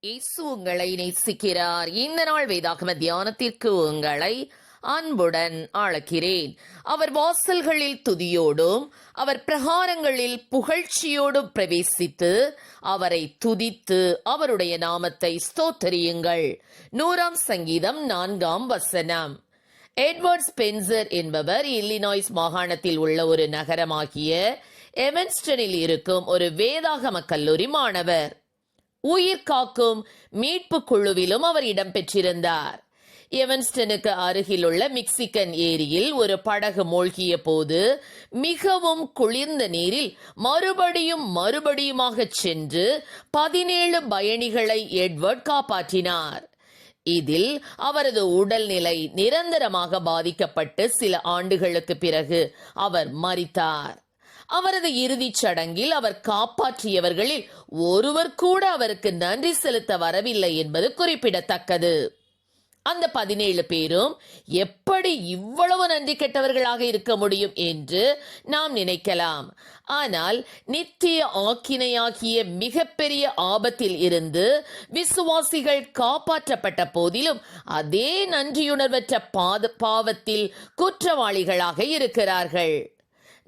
இயேசு உங்களை நேசிக்கிறார். இந்த நாள் வேதாகம தியானத்திற்கு உங்களை அன்புடன் அழைக்கிறேன். அவர் வாசல்களில் துதியோடும் அவர் பிரகாரங்களில் புகழ்ச்சியோடும் பிரவேசித்து அவரை துதித்து அவருடைய நாமத்தை ஸ்தோத்தரியுங்கள். நூறாம் சங்கீதம் நான்காம் வசனம். எட்வர்ட் ஸ்பென்சர் என்பவர் இல்லினாய்ஸ் மாகாணத்தில் உள்ள ஒரு நகரமாகிய எமன்ஸ்டனில் இருக்கும் ஒரு வேதாகம கல்லூரி மாணவர். உயிர் காக்கும் மீட்பு குழுவிலும் அவர் இடம்பெற்றிருந்தார் எவன்ஸ்டனுக்கு அருகிலுள்ள மிக்சிகன் ஏரியில் ஒரு படகு மூழ்கிய போது மிகவும் குளிர்ந்த நீரில் மறுபடியும் மறுபடியுமாக சென்று பதினேழு பயணிகளை எட்வர்ட் காப்பாற்றினார். இதில் அவரது உடல்நிலை நிரந்தரமாக பாதிக்கப்பட்டு சில ஆண்டுகளுக்கு பிறகு அவர் மறித்தார் அவரது இறுதிச் சடங்கில் அவர் காப்பாற்றியவர்களில் ஒருவர் கூட அவருக்கு நன்றி செலுத்த வரவில்லை என்பது குறிப்பிடத்தக்கது. அந்த பதினேழு பேரும் எப்படி இவ்வளவு நன்றி கெட்டவர்களாக இருக்க முடியும் என்று நாம் நினைக்கலாம். ஆனால் நித்திய ஆக்கினையாகிய மிகப்பெரிய ஆபத்தில் இருந்து விசுவாசிகள் காப்பாற்றப்பட்ட போதிலும் அதே நன்றியுணர்வற்ற பாத பாவத்தில் குற்றவாளிகளாக இருக்கிறார்கள்.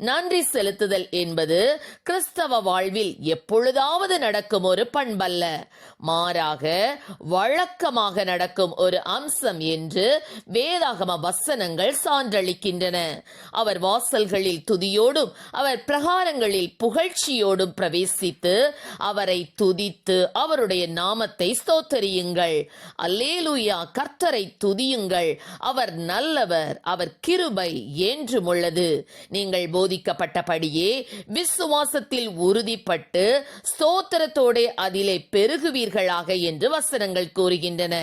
நன்றி செலுத்துதல் என்பது கிறிஸ்தவ வாழ்வில் எப்பொழுதாவது நடக்கும் ஒரு பண்பல்ல. மாறாக வழக்கமாக நடக்கும் ஒரு அம்சம் என்று வேதாகம வசனங்கள் சான்றளிக்கின்றன. அவர் வாசல்களில் துதியோடும் அவர் பிரகாரங்களில் புகழ்ச்சியோடும் பிரவேசித்து அவரை துதித்து அவருடைய நாமத்தை ஸ்தோத்தரியுங்கள். அல்லேலூயா கர்த்தரை துதியுங்கள். அவர் நல்லவர் அவர் கிருபை என்றும் உள்ளது. நீங்கள் போதிக்கப்பட்டபடியே விசுவாசத்தில் உறுதிப்பட்டு ஸ்தோத்திரத்தோடே அதிலே பெருகுவீர்களாக என்று வசனங்கள் கூறுகின்றன.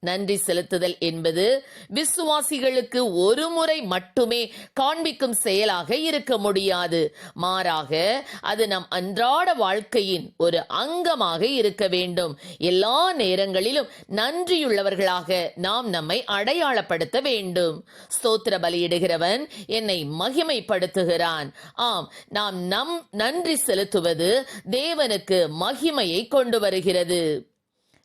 நன்றி செலுத்துதல் என்பது விசுவாசிகளுக்கு ஒரு முறை மட்டுமே காண்பிக்கும் செயலாக இருக்க முடியாது. மாறாக அது நம் அன்றாட வாழ்க்கையின் ஒரு அங்கமாக இருக்க வேண்டும். எல்லா நேரங்களிலும் நன்றியுள்ளவர்களாக நாம் நம்மை அடையாளப்படுத்த வேண்டும். ஸ்தோத்திர பலியிடுகிறவன் என்னை மகிமைப்படுத்துகிறான். ஆம் நாம் நம் நன்றி செலுத்துவது தேவனுக்கு மகிமையை கொண்டு வருகிறது.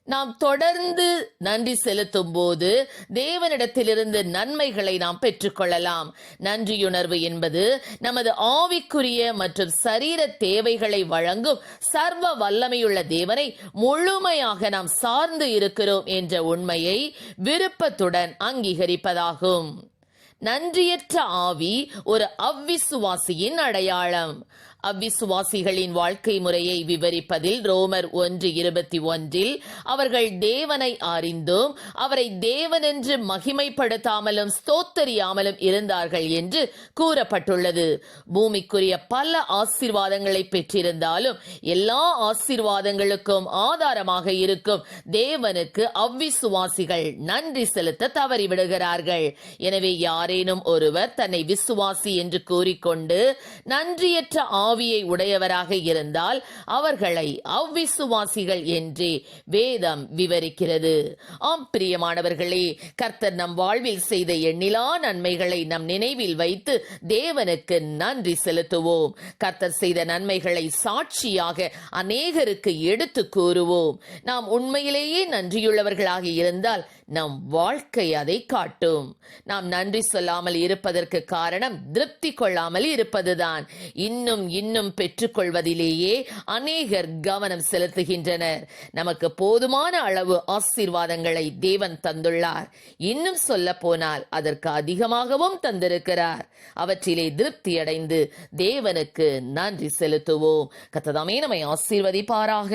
நாம் தொடர்ந்து நன்றி செலுத்தும் போது தேவனிடத்திலிருந்து நன்மைகளை நாம் பெற்றுக்கொள்ளலாம். நன்றியுணர்வு என்பது நமது ஆவிக்குரிய மற்றும் சரீர தேவைகளை வழங்கும் சர்வ வல்லமையுள்ள தேவனை முழுமையாக நாம் சார்ந்து இருக்கிறோம் என்ற உண்மையை விருப்பத்துடன் அங்கீகரிப்பதாகும். நன்றியற்ற ஆவி ஒரு அவ்விசுவாசியின் அடையாளம். அவ்விசுவாசிகளின் வாழ்க்கை முறையை விவரிப்பதில் ரோமர் ஒன்று இருபத்தி ஒன்றில் அவர்கள் தேவனை அறிந்தும் அவரை தேவனென்று மகிமைப்படுத்தாமலும் ஸ்தோத்தரியாமலும் இருந்தார்கள் என்று கூறப்பட்டுள்ளது. பூமிக்குரிய பல ஆசீர்வாதங்களை பெற்றிருந்தாலும் எல்லா ஆசீர்வாதங்களுக்கும் ஆதாரமாக இருக்கும் தேவனுக்கு அவ்விசுவாசிகள் நன்றி செலுத்த தவறிவிடுகிறார்கள். எனவே யாரேனும் ஒருவர் தன்னை விசுவாசி என்று கூறிக்கொண்டு நன்றியற்ற ஆவியை உடையவராக இருந்தால் அவர்களை அவ்விசுவாசிகள் என்றே வேதம் விவரிக்கிறது. ஆம் பிரியமானவர்களே கர்த்தர் நம் வாழ்வில் செய்த எண்ணிலா நன்மைகளை நம் நினைவில் வைத்து தேவனுக்கு நன்றி செலுத்துவோம். கர்த்தர் செய்த நன்மைகளை சாட்சியாக அநேகருக்கு எடுத்து கூறுவோம். நாம் உண்மையிலேயே நன்றியுள்ளவர்களாக இருந்தால் நம் வாழ்க்கை அதை காட்டும். நாம் நன்றி சொல்லாமல் இருப்பதற்கு காரணம் திருப்தி கொள்ளாமல் இருப்பதுதான். இன்னும் இன்னும் பெற்றுக்கொள்வதிலேயே அநேகர் கவனம் செலுத்துகின்றனர். நமக்கு போதுமான அளவு ஆசீர்வாதங்களை தேவன் தந்துள்ளார். இன்னும் சொல்ல போனால் அதற்கு அதிகமாகவும் தந்திருக்கிறார். அவற்றிலே திருப்தி அடைந்து தேவனுக்கு நன்றி செலுத்துவோம். கத்ததாமே நம்மை ஆசீர்வதிப்பாராக.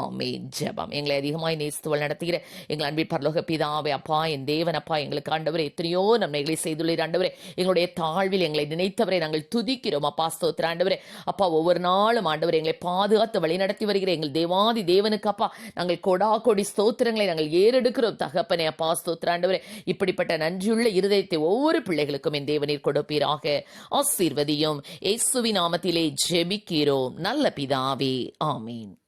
ஆமே ஜெபம். எங்களை அதிகமாய் நேசித்துவள் நடத்துகிற எங்கள் அன்பில் பரலோக பிதாவே அப்பா என் தேவன் அப்பா எங்களுக்கு ஆண்டவரே எத்தனையோ நன்மைகளை செய்துள்ளீர் ஆண்டவரே. எங்களுடைய தாழ்வில் எங்களை நினைத்தவரை நாங்கள் துதிக்கிறோம். அப்பா ஸ்தோத்திர ஆண்டவரே அப்பா ஒவ்வொரு நாளும் ஆண்டவர் எங்களை பாதுகாத்து வழி நடத்தி வருகிற எங்கள் தேவாதி தேவனுக்கு அப்பா நாங்கள் கொடா கொடி ஸ்தோத்திரங்களை நாங்கள் ஏறெடுக்கிறோம். தகப்பனே அப்பா ஸ்தோத்திர ஆண்டவரே. இப்படிப்பட்ட நன்றியுள்ள இருதயத்தை ஒவ்வொரு பிள்ளைகளுக்கும் என் தேவநீர் கொடுப்பீராக. ஆசீர்வதியும். இயேசுவி நாமத்திலே ஜெபிக்கிறோம். நல்ல பிதாவே. ஆமீன்.